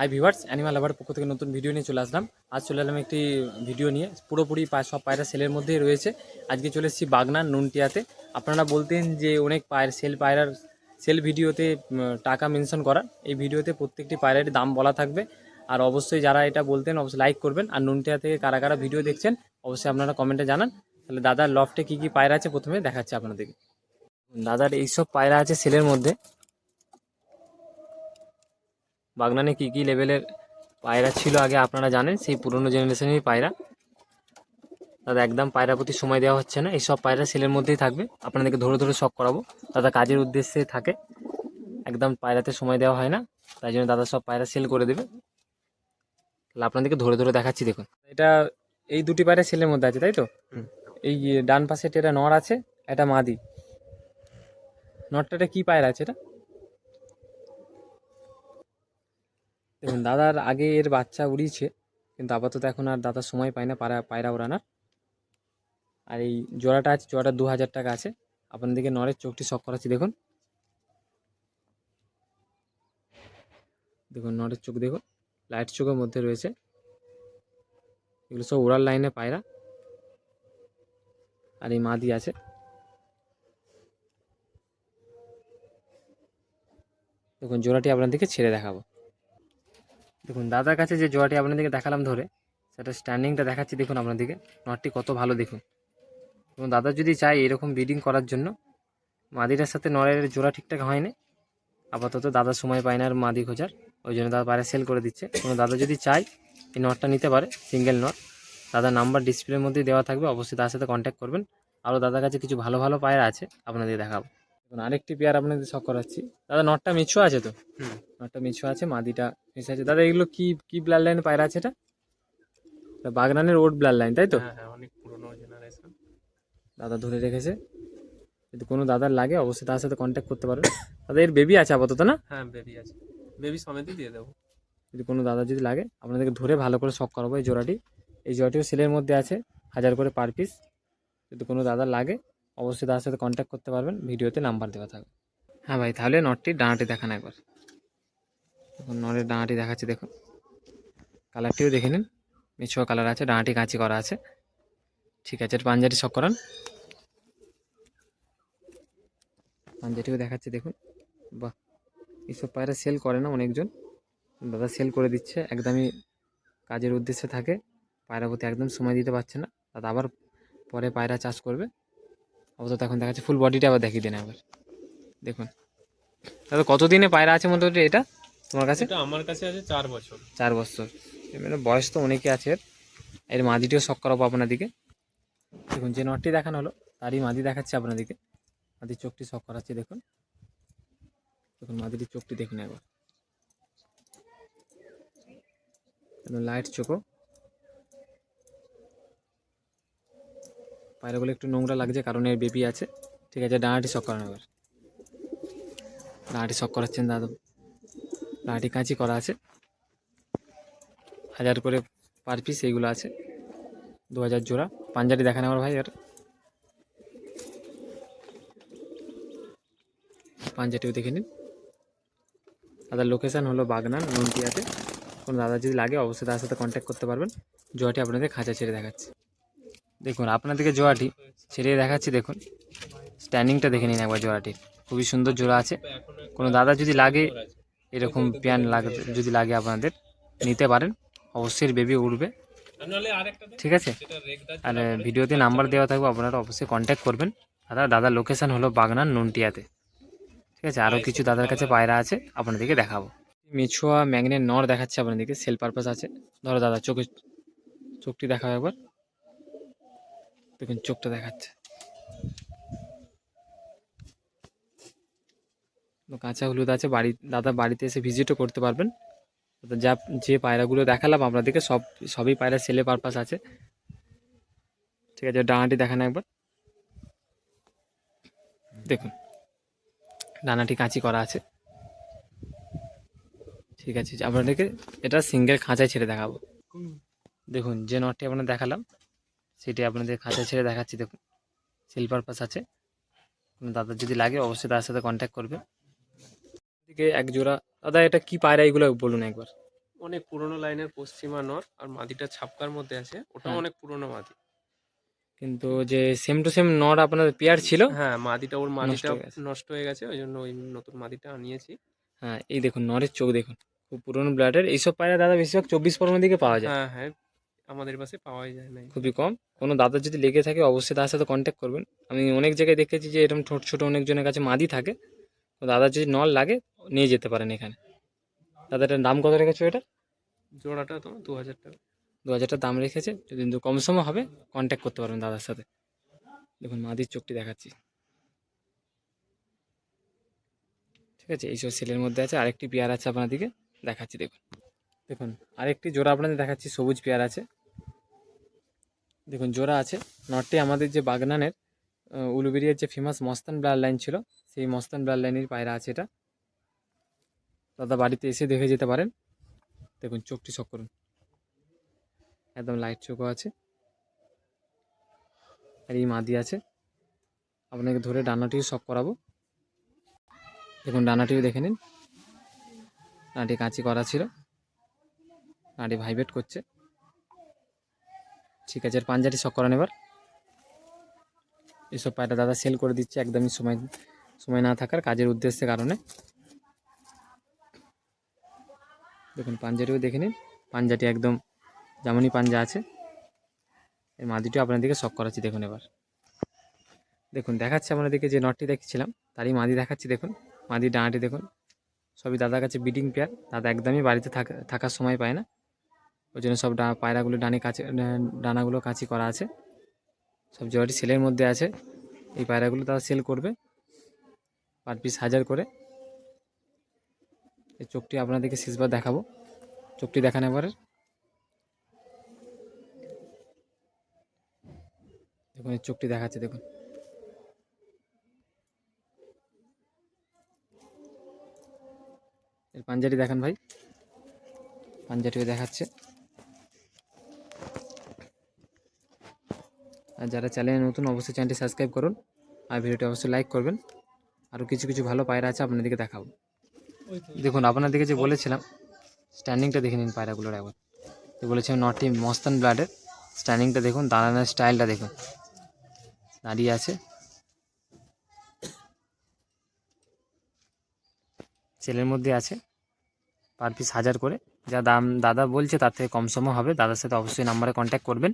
High viewers animal লাভার পক্ষ থেকে নতুন ভিডিও নিয়ে চলে আসলাম। আজ চলে এলাম একটি ভিডিও নিয়ে। পুরোপুরি সব পায়রা সেলের মধ্যেই রয়েছে। আজকে চলে এসেছি বাগনান, নুনটিয়াতে। আপনারা বলতেন যে অনেক পায়ের সেল পায়রার সেল ভিডিওতে টাকা মেনশন করার। এই ভিডিওতে প্রত্যেকটি পায়রার দাম বলা থাকবে। আর অবশ্যই যারা এটা বলতেন, অবশ্যই লাইক করবেন। আর নুনটিয়া থেকে কারা কারা ভিডিও দেখছেন, অবশ্যই আপনারা কমেন্টে জানান। তাহলে দাদার লফটে কী কী পায়রা আছে, প্রথমে দেখাচ্ছি আপনাদেরকে। দাদার এইসব পায়রা আছে সেলের মধ্যে। বাগনানে কী কী লেভেলের পায়রা ছিল আগে আপনারা জানেন সেই পুরনো জেনারেশনেরই পায়রা। দাদা একদম পায়রা প্রতি সময় দেওয়া হচ্ছে না এইসব পায়রা সেলের মধ্যেই থাকবে। আপনাদেরকে ধরে ধরে শখ করাবো দাদা কাজের উদ্দেশ্যে থাকে। একদম পায়রাতে সময় দেওয়া হয় না তাই জন্য দাদা সব পায়রা সেল করে দেবে। তাহলে আপনাদেরকে ধরে ধরে দেখাচ্ছি দেখুন। এটা এই দুটি পায়রা সেলের মধ্যে আছে তাই তো? এই ডান পাশে এটা নর আছে এটা মাদি। নরটা কি পায়রা আছে এটা? দেখুন, দাদার আগে এর বাচ্চা উড়িয়েছে, কিন্তু আপাতত এখন আর দাদা সময় পায় না পায়রা পায়রা ওড়ানোর। আর এই জোড়াটা আছে, জোড়াটা দু হাজার টাকা আছে। আপনাদেরকে নরের চোখটি শখ করাচ্ছি, দেখুন। দেখুন, নরের চোখ, দেখুন। লাইট চোখের মধ্যে রয়েছে। এগুলো সব ওড়ার লাইনে পায়রা। আর এই মাদি আছে। দেখুন, জোড়াটি আপনাদেরকে ছেড়ে দেখাবো। দেখুন, দাদার কাছে যে জোড়াটি আপনাদেরকে দেখালাম ধরে, সেটা স্ট্যান্ডিংটা দেখাচ্ছি, দেখুন আপনাদেরকে। নটটি কত ভালো দেখুন। এবং দাদা যদি চায় এরকম ব্রিডিং করার জন্য মাদিটার সাথে নরের জোড়া ঠিকঠাক হয়নি, আপাতত দাদা সময় পায় না আর মাদি খোঁজার, ওই জন্য দাদা বাইরে সেল করে দিচ্ছে। কোনো দাদা যদি চায় এই নটটা নিতে পারে সিঙ্গেল নট দাদার নাম্বার ডিসপ্লের মধ্যেই দেওয়া থাকবে, অবশ্যই তার সাথে কন্ট্যাক্ট করবেন। আরও দাদার কাছে কিছু ভালো ভালো পায়রা আছে, আপনাদের দেখাবো। দেখুন আরেকটি পেয়ার আপনাদের শখ করাচ্ছি। দাদা নটটা মিছু আছে তো? হুম। নটটা মিছু আছে মাদিটা মিশে আছে। দাদা এগুলো কি কি ব্লাড লাইন পায়রা আছে এটা? বাগনানের ওড ব্লাড লাইন তাই তো? হ্যাঁ হ্যাঁ অনেক পুরনো জেনারেশন দাদা ধরে রেখেছে। যদি কোনো দাদার লাগে অবশ্যই তার সাথে কন্ট্যাক্ট করতে পারবেন দাদা এর বেবি আছে আপাতত না? হ্যাঁ বেবি আছে। বেবি সমেতই দিয়ে দেবো। যদি কোনো দাদা যদি লাগে আপনাদেরকে ধরে ভালো করে শখ করাবো এই জোড়াটি। এই জোড়াটিও সেলের মধ্যে আছে হাজার করে পার পিস যদি কোনো দাদার লাগে অবশ্যই তার সাথে কন্ট্যাক্ট করতে পারবেন, ভিডিওতে নাম্বার দেওয়া থাকবে। হ্যাঁ ভাই, তাহলে নটটির ডানাটি দেখান একবার। দেখুন নটের ডানাটি দেখাচ্ছি, দেখুন। কালারটিও দেখে নিন। মিছুয়া কালার আছে, ডানাটি কাঁচি করা আছে। ঠিক আছে পাঞ্জাটি শখ করান। পাঞ্জাটিও দেখাচ্ছি, দেখুন। বাহ এইসব পায়রা সেল করে না অনেকজন। দাদা সেল করে দিচ্ছে, একদমই কাজের উদ্দেশ্যে থাকে। পায়রা প্রতি একদম সময় দিতে পারছে না। দাদা আবার পরে পায়রা চাষ করবে। অবশ্য এখন দেখাচ্ছে ফুল বডিটা আবার দেখিয়ে দেন একবার দেখুন। দাদা কতদিনে পায়রা আছে মোটামুটি এটা? তোমার কাছে? এটা আমার কাছে আছে চার বছর। চার বছর। মানে বয়স তো অনেকই আছে। এর এর মাদিটিও শখ করাবো আপনাদিকে দেখুন যে নটটি দেখানো হলো তারই মাদি দেখাচ্ছি আপনাদিকে মাদির চোখটি শখ করাচ্ছি দেখুন। দেখুন মাদিটির চোখটি দেখুন একবার। লাইট চোখও পায়রাগুলো একটু নোংরা লাগছে, কারণ এর বেবি আছে। ঠিক আছে ডানাটি শখ করানো এবার। ডানাটি শক করাচ্ছেন দাদু। ডানাটি কাঁচি করা আছে। হাজার করে পার পিস এইগুলো আছে। দু হাজার জোড়া। পাঞ্জাটি দেখান আমার ভাই আর পাঞ্জাটিও দেখে নিন। দাদার লোকেশান হলো বাগনান নন্টিয়াতে কোনো দাদা যদি লাগে অবশ্যই তার সাথে কন্ট্যাক্ট করতে পারবেন। জোয়াটি আপনাদের খাঁচা ছেড়ে দেখাচ্ছি। দেখুন, আপনাদেরকে জোড়াটি ছেড়ে দেখাচ্ছি, দেখুন। স্ট্যান্ডিংটা দেখে নিন একবার জোড়াটির। খুবই সুন্দর জোড়া আছে। কোনো দাদা যদি লাগে, এরকম প্যান লাগে, যদি লাগে আপনাদের, নিতে পারেন। অবশ্যই বেবি উঠবে ঠিক আছে? আর ভিডিওতে নাম্বার দেওয়া থাকবে, আপনারা অবশ্যই কন্ট্যাক্ট করবেন। দাদা দাদার লোকেশান হলো বাগনান, নুনটিয়াতে। ঠিক আছে? আরও কিছু দাদার কাছে পায়রা আছে, আপনাদেরকে দেখাবো। মিছুয়া ম্যাগনেট নর দেখাচ্ছে আপনাদেরকে, সেল পারপাস আছে। ধরো দাদা, চোখে, চোখটি দেখাও একবার। দেখুন, চোখটা দেখাচ্ছে। কাঁচা হলুদ আছে, বাড়ি, দাদা বাড়িতে এসে ভিজিটও করতে পারবেন। যা, যে পায়রাগুলো দেখালাম আপনাদেরকে, সব, সবই পায়রা সেলে পারপাস আছে। ঠিক আছে ডানাটি দেখান একবার। দেখুন ডানাটি কাঁচি করা আছে। ঠিক আছে, আপনাদেরকে এটা সিঙ্গেল খাঁচায় ছেড়ে দেখাবো। দেখুন, যে নটটি আপনার দেখালাম সেটি আপনাদের খাঁচায় ছেড়ে দেখাচ্ছি দেখুন। সেল পারপাস আছে। দাদার যদি লাগে অবশ্যই তার সাথে কন্ট্যাক্ট করবে এদিকে এক জোড়া দাদা এটা কি পায়রা? এগুলো বলুন একবার। অনেক পুরনো লাইনের পশ্চিমা নর আর মাদিটা ছাপকার মধ্যে আছে। ওটা হ্যাঁ। অনেক পুরনো মাদি। কিন্তু যে সেম টু সেম নর আপনার পেয়ার ছিল হ্যাঁ মাদিটা ওর মাদিটা নষ্ট হয়ে গেছে ওই জন্য ওই নতুন মাদিটা আনিয়েছি। হ্যাঁ এই দেখুন নরের চোখ দেখুন। খুব পুরনো ব্লাডের এইসব পায়রা দাদা বেশিরভাগ চব্বিশ পরমের দিকে পাওয়া যায়। হ্যাঁ হ্যাঁ আমাদের পাশে পাওয়াই যায় না খুবই কম। কোনো দাদার যদি লেগে থাকে অবশ্যই তার সাথে কন্ট্যাক্ট করবেন। আমি অনেক জায়গায় দেখেছি যে এরকম ছোট ছোটো অনেকজনের কাছে মাদি থাকে। তো দাদার যদি নল লাগে নিয়ে যেতে পারেন এখানে। দাদা এটার দাম কত রেখেছো এটা? জোড়াটা তোমার দু হাজার টাকা। দু হাজারটা দাম রেখেছে। যদি কম সময় হবে কন্ট্যাক্ট করতে পারবেন দাদার সাথে। দেখুন মাদির চোখটি দেখাচ্ছি। ঠিক আছে এইসব সেলের মধ্যে আছে। আরেকটি পেয়ার আছে আপনাদেরকে দেখাচ্ছি দেখুন। দেখুন আরেকটি জোড়া আপনাদের দেখাচ্ছি। সবুজ পেয়ার আছে। দেখুন, জোড়া আছে। নটটি আমাদের যে বাগনানের উলুবেরিয়ার যে ফেমাস মস্তান ব্লাড লাইন ছিল, সেই মস্তান ব্লাড লাইনের পায়রা আছে এটা। দাদা বাড়িতে এসে দেখে যেতে পারেন। দেখুন, চোখটি শক করুন। একদম লাইট চোখও আছে। আর এই মাদি আছে। আপনাকে ধরে ডানাটিও শক করাবো। দেখুন, ডানাটিও দেখে নিন। ডানাটি কাঁচি করা ছিল। ডানাটি ভাইব্রেট করছে। ঠিক আছে, এর পাঞ্জাটি শখ করান এবার। এসব পায়রা দাদা সেল করে দিচ্ছে, একদমই সময় সময় না থাকার কাজের উদ্দেশ্যের কারণে। দেখুন পাঞ্জাটিও দেখে নিন, পাঞ্জাটি একদম, যেমনই পাঞ্জা আছে এই মাদিটিও আপনাদেরকে শখ করাচ্ছি, দেখুন এবার। দেখুন, দেখাচ্ছি আপনাদেরকে যে নটটি দেখছিলাম, তারই মাদি দেখাচ্ছি, দেখুন মাদি ডানাটি দেখুন। সবই দাদার কাছে বিডিং পেয়ার দাদা একদমই বাড়িতে থাকা, থাকার সময় পায় না। ওই জন্য সব পায়রাগুলো ডানে কাছে ডানাগুলো কাঁচি করা আছে। সব জোড়াটি সেলের মধ্যে আছে। এই পায়রাগুলো তারা সেল করবে পার পিস হাজার করে। এই চোখটি আপনাদেরকে শেষবার দেখাবো। চোখটি দেখান এবারে। দেখুন, এই চোখটি দেখাচ্ছে, দেখুন। এর পাঞ্জাটি দেখান ভাই। পাঞ্জাটিও দেখাচ্ছে। যারা চ্যানেলে নতুন, অবশ্যই চ্যানেলটি সাবস্ক্রাইব করুন আর ভিডিওটি অবশ্যই লাইক করবেন। আরও কিছু কিছু ভালো পায়রা আছে আপনাদেরকে দেখাবো। দেখুন আপনাদেরকে যে বলেছিলাম স্ট্যান্ডিংটা দেখে নিন পায়রাগুলোর একবার। যে বলেছিলাম নটি মস্তান ব্লাডের স্ট্যান্ডিংটা দেখুন দাঁড়ানোর স্টাইলটা দেখুন। দাঁড়িয়ে আছে। ছেলের মধ্যে আছে পার পিস হাজার করে। যা দাম, দাদা বলছে তার থেকে কম সময় হবে। দাদার সাথে অবশ্যই নাম্বারে কন্ট্যাক্ট করবেন।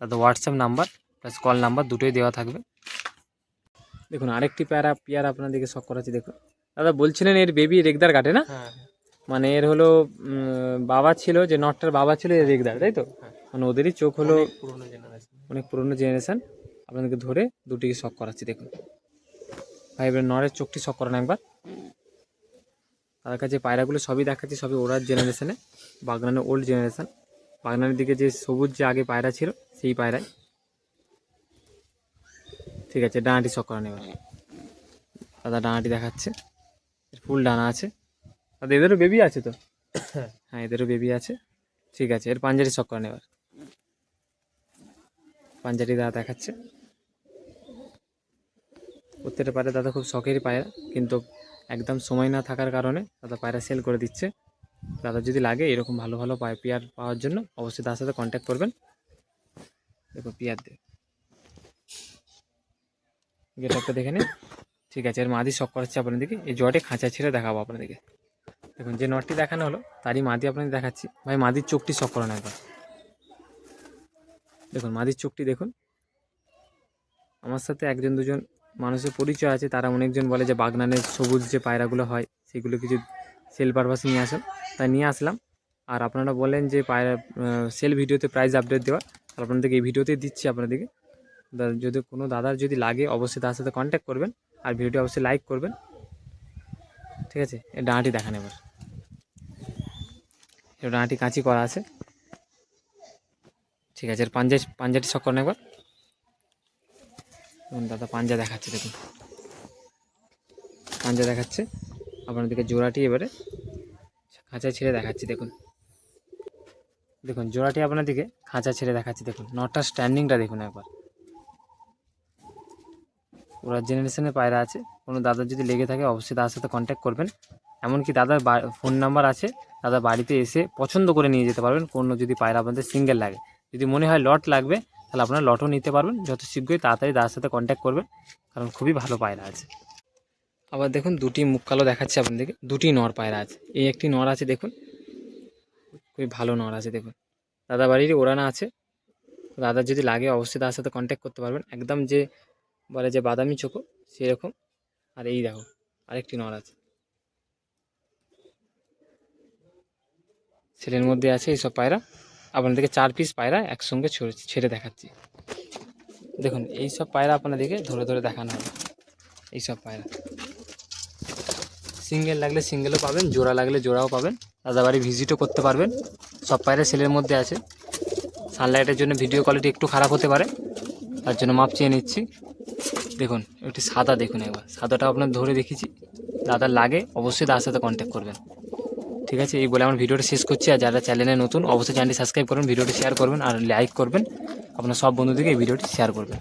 দাদা WhatsApp number plus call number দুটোই দেওয়া থাকবে। দেখুন আরেকটি পেয়ারা পেয়ার আপনাদেরকে শখ করাচ্ছি দেখুন। দাদা বলছিলেন এর বেবি রেগদার কাটে না? হ্যাঁ। মানে এর হলো বাবা ছিল যে নটটার বাবা ছিল এর রেগদার তাই তো? হ্যাঁ। মানে ওদেরই চোখ হলো অনেক পুরনো জেনারেশন অনেক পুরনো জেনারেশন আপনাদেরকে ধরে দুটিকে শখ করাচ্ছি দেখুন। ভাই এবার নরের চোখটি শখ করান একবার। তার কাছে পায়রাগুলো সবই দেখাচ্ছি সবই ওরার জেনারেশনে বাগনানের ওল্ড জেনারেশন বাগনানের দিকে যে সবুজ যে আগে পায়রা ছিল সেই পায়রায়। ঠিক আছে ডানাটি শখ করান এবার। দাদা ডানাটি দেখাচ্ছে। এর ফুল ডানা আছে। দাদা এদেরও বেবি আছে তো? হ্যাঁ এদেরও বেবি আছে। ঠিক আছে এর পাঞ্জারি শখ করান এবার। পাঞ্জারি দাদা দেখাচ্ছে। প্রত্যেকটা পায়রা দাদা খুব শখেরই পায়রা কিন্তু একদম সময় না থাকার কারণে দাদা পায়রা সেল করে দিচ্ছে। দাদা যদি লাগে এরকম ভালো ভালো পায় পেয়ার পাওয়ার জন্য অবশ্যই তার সাথে কন্ট্যাক্ট করবেন। দেখো পেয়ার দে গেট আপটা দেখে নিন। ঠিক আছে, এর মাদি শখ করাচ্ছে আপনাদেরকে এই জটে খাঁচা ছেড়ে দেখাবো আপনাদেরকে দেখুন, যে নটটি দেখানো হলো, তারই মাদি আপনাদের দেখাচ্ছি। ভাই, মাদির চোখটি শখ করানো একবার। দেখুন, মাদির চোখটি দেখুন। আমার সাথে একজন দুজন মানুষের পরিচয় আছে, তারা অনেকজন বলে যে বাগনানের সবুজ যে পায়রাগুলো হয়, সেগুলো কিছু সেল পারপাস নিয়ে আসেন। তাই নিয়ে আসলাম। আর আপনারা বলেন যে সেল ভিডিওতে প্রাইস আপডেট দেওয়া তাহলে আপনাদেরকে এই ভিডিওতে দিচ্ছি আপনাদেরকে। যদি কোনো দাদার যদি লাগে, অবশ্যই তার সাথে কন্ট্যাক্ট করবেন। আর ভিডিওটি অবশ্যই লাইক করবেন। ঠিক আছে? এই ডাঁটি দেখান এবার। ডাঁটি কাঁচি করা আছে। ঠিক আছে, এর পাঞ্জা পাঞ্জাটি শখ করেন একবার। দাদা পাঞ্জা দেখাচ্ছে, দেখুন। পাঞ্জা দেখাচ্ছে। আপনাদেরকে জোড়াটি এবারে খাঁচা ছেড়ে দেখাচ্ছি, দেখুন। দেখুন, জোড়াটি আপনাদেরকে খাঁচা ছেড়ে দেখাচ্ছি, দেখুন। নটটা স্ট্যান্ডিংটা দেখুন একবার। ওরা জেনারেশনের পায়রা আছে, কোনো দাদার যদি লেগে থাকে অবশ্যই তার সাথে কন্ট্যাক্ট করবেন। এমনকি দাদার ফোন নাম্বার আছে, দাদা বাড়িতে এসে পছন্দ করে নিয়ে যেতে পারবেন। কোনো যদি পায়রা আপনাদের সিঙ্গেল লাগে। যদি মনে হয় লট লাগবে, তাহলে আপনারা লটও নিতে পারবেন। যত শীঘ্রই তাড়াতাড়ি দাদার সাথে কন্ট্যাক্ট করবেন, কারণ খুবই ভালো পায়রা আছে। আবার দেখুন দুটি মুখ কালো দেখাচ্ছে আপনাদেরকে। দুটি নর পায়রা আছে। এই একটি নর আছে, দেখুন। খুবই ভালো নর আছে, দেখুন। দাদা বাড়ির ওড়ানা আছে। দাদার যদি লাগে অবশ্যই তার সাথে কন্ট্যাক্ট করতে পারবেন। একদম যে বলে যে বাদামি চোখো, সেরকম। আর এই দেখো, আরেকটি নর আছে। ছেলের মধ্যে আছে এইসব পায়রা। আপনাদেরকে চার পিস পায়রা একসঙ্গে ছেড়ে দেখাচ্ছি। দেখুন এই সব পায়রা আপনাদেরকে ধরে ধরে দেখানো হবে। এইসব পায়রা। সিঙ্গেল লাগলে সিঙ্গেলও পাবেন, জোড়া লাগলে জোড়াও পাবেন। দাদাবাড়ি ভিজিটও করতে পারবেন। সব পায়রা সেলের মধ্যে আছে। সানলাইটের জন্য ভিডিও কোয়ালিটি একটু খারাপ হতে পারে। তার জন্য মাপ চেয়ে নিচ্ছি। দেখুন, একটি সাদা দেখুন একবার। সাদাটা আপনার ধরে দেখেছি দাদা লাগে, অবশ্যই তার সাথে কন্ট্যাক্ট করবেন। ঠিক আছে, এই বলে আমার ভিডিওটা শেষ করছি। আর যারা চ্যানেলে নতুন, অবশ্যই চ্যানেলটি সাবস্ক্রাইব করবেন ভিডিওটি শেয়ার করবেন, আর লাইক করবেন। আপনার সব বন্ধুদেরকে এই ভিডিওটি শেয়ার করবেন।